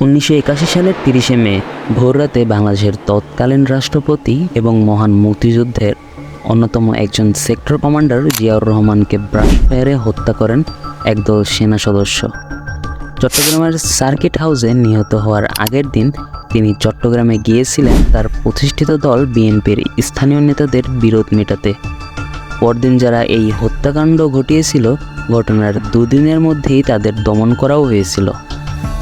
উনিশশো একাশি সালের তিরিশে মে, ভোররাতে বাংলাদেশের তৎকালীন রাষ্ট্রপতি এবং মহান মুক্তিযুদ্ধের অন্যতম একজন সেক্টর কমান্ডার জিয়াউর রহমানকে ব্রাশ ফায়ারে হত্যা করেন একদল সেনা সদস্য। চট্টগ্রামের সার্কিট হাউসে নিহত হওয়ার আগের দিন তিনি চট্টগ্রামে গিয়েছিলেন তার প্রতিষ্ঠিত দল বিএনপির স্থানীয় নেতাদের বিরোধ মেটাতে। পরদিন যারা এই হত্যাকাণ্ড ঘটিয়েছিল ঘটনার দুদিনের মধ্যেই তাদের দমন করাও হয়েছিল।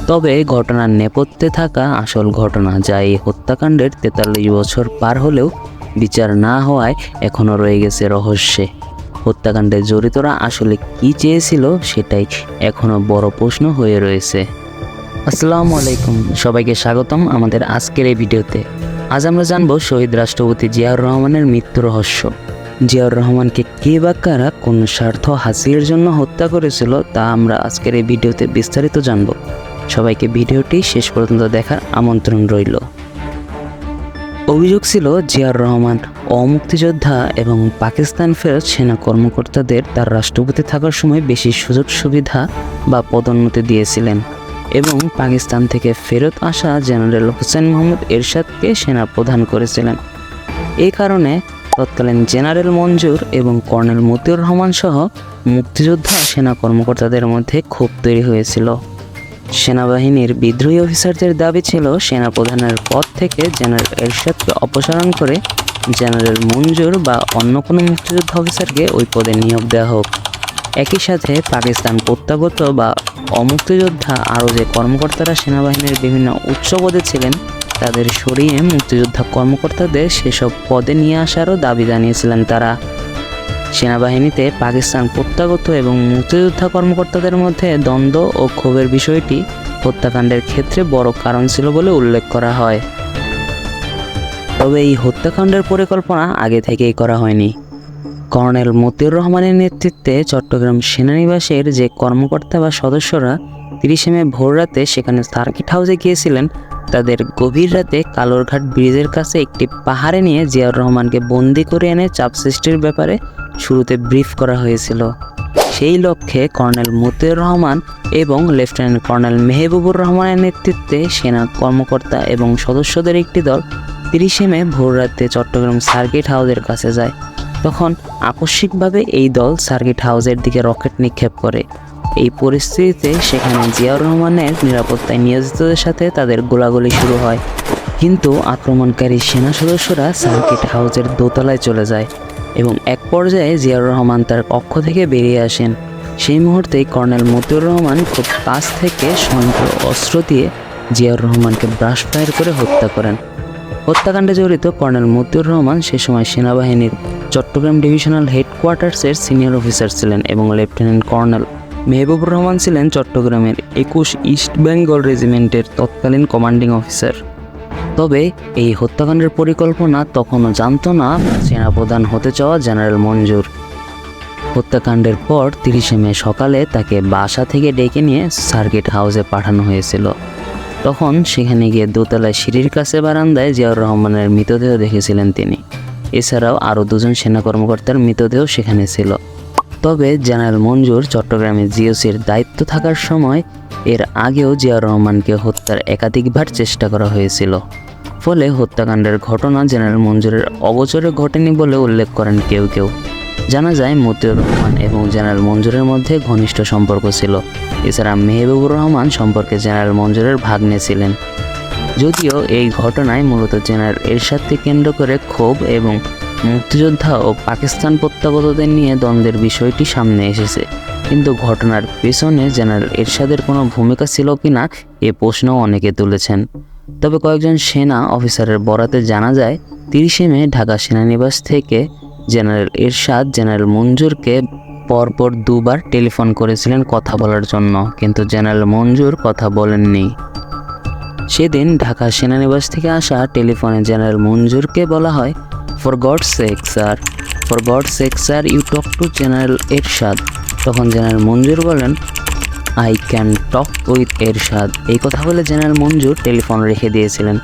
তবে ঘটনার নেপথ্যে থাকা আসল ঘটনা যা এই হত্যাকাণ্ডের তেতাল্লিশ বছর পার হলেও বিচার না হওয়ায় এখনও রয়ে গেছে রহস্যে। হত্যাকাণ্ডে জড়িতরা আসলে কী চেয়েছিল সেটাই এখনও বড় প্রশ্ন হয়ে রয়েছে। আসসালামু আলাইকুম, সবাইকে স্বাগতম আমাদের আজকের এই ভিডিওতে। আজ আমরা জানব শহীদ রাষ্ট্রপতি জিয়াউর রহমানের মৃত্যু রহস্য। জিয়াউর রহমানকে কে বা কারা কোন স্বার্থ হাসিলের জন্য হত্যা করেছিল তা আমরা আজকের এই ভিডিওতে বিস্তারিত জানব। সবাইকে ভিডিওটি শেষ পর্যন্ত দেখার আমন্ত্রণ রইল। অভিযোগ ছিল, জিয়াউর রহমান অমুক্তিযোদ্ধা এবং পাকিস্তান ফেরত সেনা কর্মকর্তাদের তার রাষ্ট্রপতি থাকার সময় বেশি সুযোগ সুবিধা বা পদোন্নতি দিয়েছিলেন এবং পাকিস্তান থেকে ফেরত আসা জেনারেল হোসেন মোহাম্মদ এরশাদকে সেনা প্রধান করেছিলেন। এই কারণে তৎকালীন জেনারেল মঞ্জুর এবং কর্নেল মতিউর রহমান সহ মুক্তিযোদ্ধা সেনা কর্মকর্তাদের মধ্যে ক্ষোভ তৈরি হয়েছিল। সেনাবাহিনীর বিদ্রোহী অফিসারদের দাবি ছিল সেনা প্রধানের পদ থেকে জেনারেল এরশাদকে অপসারণ করে জেনারেল মঞ্জুর বা অন্য কোনো মুক্তিযোদ্ধা অফিসারকে ওই পদে নিয়োগ দেওয়া হোক। একই সাথে পাকিস্তান প্রত্যাগত বা অমুক্তিযোদ্ধা আরও যে কর্মকর্তারা সেনাবাহিনীর বিভিন্ন উচ্চ পদে ছিলেন তাদের সরিয়ে মুক্তিযোদ্ধা কর্মকর্তাদের সেসব পদে নিয়ে আসারও দাবি জানিয়েছিলেন তারা। সেনাবাহিনীতে পাকিস্তান প্রত্যাগত এবং মুক্তিযোদ্ধা কর্মকর্তাদের মধ্যে দ্বন্দ্ব ও ক্ষোভের বিষয়টি হত্যাকাণ্ডের ক্ষেত্রে বড় কারণ ছিল বলে উল্লেখ করা হয়। তবে এই হত্যাকাণ্ডের পরিকল্পনা আগে থেকেই করা হয়নি। কর্নেল মতিউর রহমানের নেতৃত্বে চট্টগ্রাম সেনানিবাসের যে কর্মকর্তা বা সদস্যরা তিরিশে মে ভোররাতে সেখানে সার্কিট হাউসে গিয়েছিলেন তাদের গভীর রাতে কালোরঘাট ব্রিজের কাছে একটি পাহাড়ে নিয়ে জিয়াউর রহমানকে বন্দি করে এনে চাপ সৃষ্টির ব্যাপারে শুরুতে ব্রিফ করা হয়েছিল। সেই লক্ষ্যে কর্নেল মতিউর রহমান এবং লেফটেন্যান্ট কর্নেল মেহবুবুর রহমানের নেতৃত্বে সেনা কর্মকর্তা এবং সদস্যদের একটি দল তিরিশে মে ভোররাতে চট্টগ্রাম সার্কিট হাউসের কাছে যায়। তখন আকস্মিকভাবে এই দল সার্কিট হাউসের দিকে রকেট নিক্ষেপ করে। এই পরিস্থিতিতে সেখানে জিয়াউর রহমানের নিরাপত্তায় নিয়োজিতদের সাথে তাদের গোলাগুলি শুরু হয়। কিন্তু আক্রমণকারী সেনা সদস্যরা সার্কিট হাউসের দোতলায় চলে যায় এবং এক পর্যায়ে জিয়াউর রহমান তার কক্ষ থেকে বেরিয়ে আসেন। সেই মুহূর্তেই কর্নেল মতিউর রহমান খুব কাছ থেকে স্বয়ংক্রিয় অস্ত্র দিয়ে জিয়াউর রহমানকে ব্রাশ ফায়ার করে হত্যা করেন। হত্যাকাণ্ডে জড়িত কর্নেল মতিউর রহমান সে সময় সেনাবাহিনীর চট্টগ্রাম ডিভিশনাল হেডকোয়ার্টার্সের সিনিয়র অফিসার ছিলেন এবং লেফটেন্যান্ট কর্নেল মেহবুবুর রহমান ছিলেন চট্টগ্রামের একুশ ইস্ট বেঙ্গল রেজিমেন্টের তৎকালীন কমান্ডিং অফিসার তবে এই হত্যাকাণ্ডের পরিকল্পনা তখনও জানত না সেনাপ্রধান হতে চাওয়া জেনারেল মঞ্জুর। হত্যাকাণ্ডের পর তিরিশে মে সকালে তাকে বাসা থেকে ডেকে নিয়ে সার্কিট হাউসে পাঠানো হয়েছিল। তখন সেখানে গিয়ে দোতলায় সিঁড়ির কাছে বারান্দায় জিয়াউর রহমানের মৃতদেহ দেখেছিলেন তিনি। এছাড়াও আরও দুজন সেনা কর্মকর্তার মৃতদেহ সেখানে ছিল। তবে জেনারেল মঞ্জুর চট্টগ্রামে জিওসির দায়িত্ব থাকার সময় এর আগেও জিয়াউর রহমানকে হত্যার একাধিকবার চেষ্টা করা হয়েছিল। ফলে হত্যাকাণ্ডের ঘটনা জেনারেল মঞ্জুরের অগোচরে ঘটেনি বলে উল্লেখ করেন কেউ কেউ। জানা যায়, মতিউর রহমান এবং জেনারেল মঞ্জুরের মধ্যে ঘনিষ্ঠ সম্পর্ক ছিল। এছাড়া মেহবুবুর রহমান সম্পর্কে জেনারেল মঞ্জুরের ভাগ্নে ছিলেন। যদিও এই ঘটনায় মূলত জেনারেল এরশাদকে কেন্দ্র করে ক্ষোভ এবং মুক্তিযোদ্ধা ও পাকিস্তান প্রত্যাগতদের নিয়ে দ্বন্দ্বের বিষয়টি সামনে এসেছে। কিন্তু ঘটনার পেছনে জেনারেল এরশাদের কোনো ভূমিকা ছিল কি না, এ প্রশ্নও অনেকে তুলেছেন। তবে কয়েকজন সেনা অফিসারের বরাতে জানা যায়, তিরিশে মে ঢাকা সেনানিবাস থেকে জেনারেল এরশাদ, জেনারেল মঞ্জুরকে পরপর দুবার টেলিফোন করেছিলেন কথা বলার জন্য, কিন্তু জেনারেল মঞ্জুর কথা বলেননি। সেদিন ঢাকা সেনানিবাস থেকে আসা টেলিফোনে জেনারেল মঞ্জুরকে বলা হয় for God sake sir for God sake sir you talk to general Ershad তখন জেনারেল মঞ্জুর বলেন I can talk with Ershad এই কথা বলে জেনারেল মঞ্জুর টেলিফোন রেখে দিয়েছিলেন।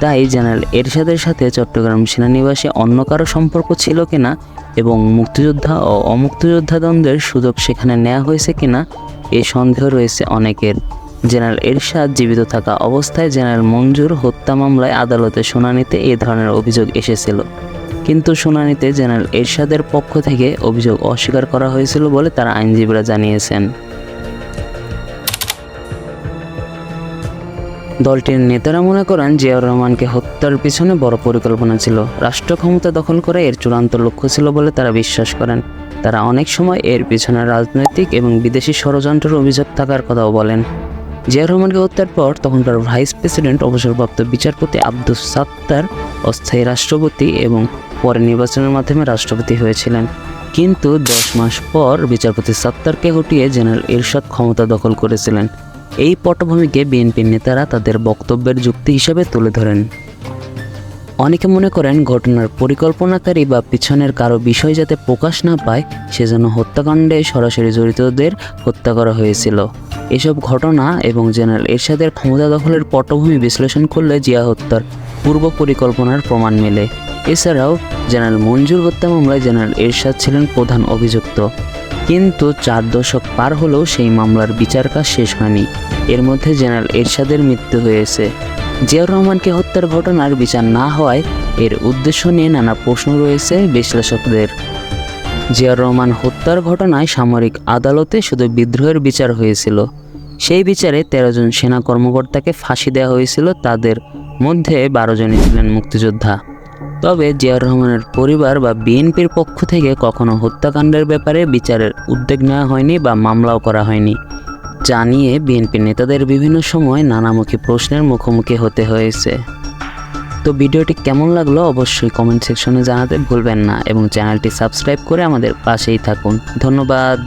তাই জেনারেল এরশাদের সাথে চট্টগ্রাম সেনানিবাসে অন্য কারও সম্পর্ক ছিল কিনা এবং মুক্তিযোদ্ধা ও অমুক্তিযোদ্ধা দ্বন্দ্বের সুযোগ সেখানে নেওয়া হয়েছে কিনা এই সন্দেহ রয়েছে অনেকের। জেনারেল এরশাদ জীবিত থাকা অবস্থায় জেনারেল মঞ্জুর হত্যা মামলায় আদালতে শুনানিতে এ ধরনের অভিযোগ এসেছিল। কিন্তু শুনানিতে জেনারেল এরশাদের পক্ষ থেকে অভিযোগ অস্বীকার করা হয়েছিল বলে তারা আইনজীবীরা জানিয়েছেন। দলটির নেতারা মনে করেন জিয়াউর রহমানকে হত্যার পিছনে বড় পরিকল্পনা ছিল। রাষ্ট্র ক্ষমতা দখল করে এর চূড়ান্ত লক্ষ্য ছিল বলে তারা বিশ্বাস করেন। তারা অনেক সময় এর পিছনে রাজনৈতিক এবং বিদেশি ষড়যন্ত্রের অভিযোগ থাকার কথাও বলেন। জিয়াউর রহমানকে হত্যার পর তখনকার ভাইস প্রেসিডেন্ট অবসরপ্রাপ্ত বিচারপতি আব্দুল সাত্তার অস্থায়ী রাষ্ট্রপতি এবং পরে নির্বাচনের মাধ্যমে রাষ্ট্রপতি হয়েছিলেন। কিন্তু দশ মাস পর বিচারপতি সাত্তারকে হটিয়ে জেনারেল এরশাদ ক্ষমতা দখল করেছিলেন। এই পটভূমিকে বিএনপির নেতারা তাদের বক্তব্যের যুক্তি হিসেবে তুলে ধরেন। অনেকে মনে করেন ঘটনার পরিকল্পনাকারী বা পিছনের কারও বিষয় যাতে প্রকাশ না পায়, সেজন্য হত্যাকাণ্ডে সরাসরি জড়িতদের হত্যা করা হয়েছিল। এসব ঘটনা এবং জেনারেল এরশাদের ক্ষমতা দখলের পটভূমি বিশ্লেষণ করলে জিয়া হত্যার পূর্ব পরিকল্পনার প্রমাণ মেলে। এছাড়াও, জেনারেল মঞ্জুর হত্যা মামলায় জেনারেল এরশাদ ছিলেন প্রধান অভিযুক্ত। কিন্তু চার দশক পার হলেও সেই মামলার বিচার কাজ শেষ হয়নি। এর মধ্যে জেনারেল এরশাদের মৃত্যু হয়েছে। জিয়াউর রহমানকে হত্যার ঘটনার বিচার না হওয়ায় এর উদ্দেশ্য নিয়ে নানা প্রশ্ন রয়েছে বিশ্লেষকদের। জিয়াউর রহমান হত্যার ঘটনায় সামরিক আদালতে শুধু বিদ্রোহের বিচার হয়েছিল। সেই বিচারে তেরো জন সেনা কর্মকর্তাকে ফাঁসি দেওয়া হয়েছিল, তাদের মধ্যে বারো জনই ছিলেন মুক্তিযোদ্ধা। তবে জিয়াউর রহমানের পরিবার বা বিএনপির পক্ষ থেকে কখনো হত্যাকাণ্ডের ব্যাপারে বিচারের উদ্যোগ নেওয়া হয়নি বা মামলাও করা হয়নি। যা নিয়ে বিএনপির নেতাদের বিভিন্ন সময় নানামুখী প্রশ্নের মুখোমুখি হতে হয়েছে। তো ভিডিওটি কেমন লাগল অবশ্যই কমেন্ট সেকশনে জানাতে ভুলবেন না এবং চ্যানেলটি সাবস্ক্রাইব করে আমাদের পাশেই থাকুন। ধন্যবাদ।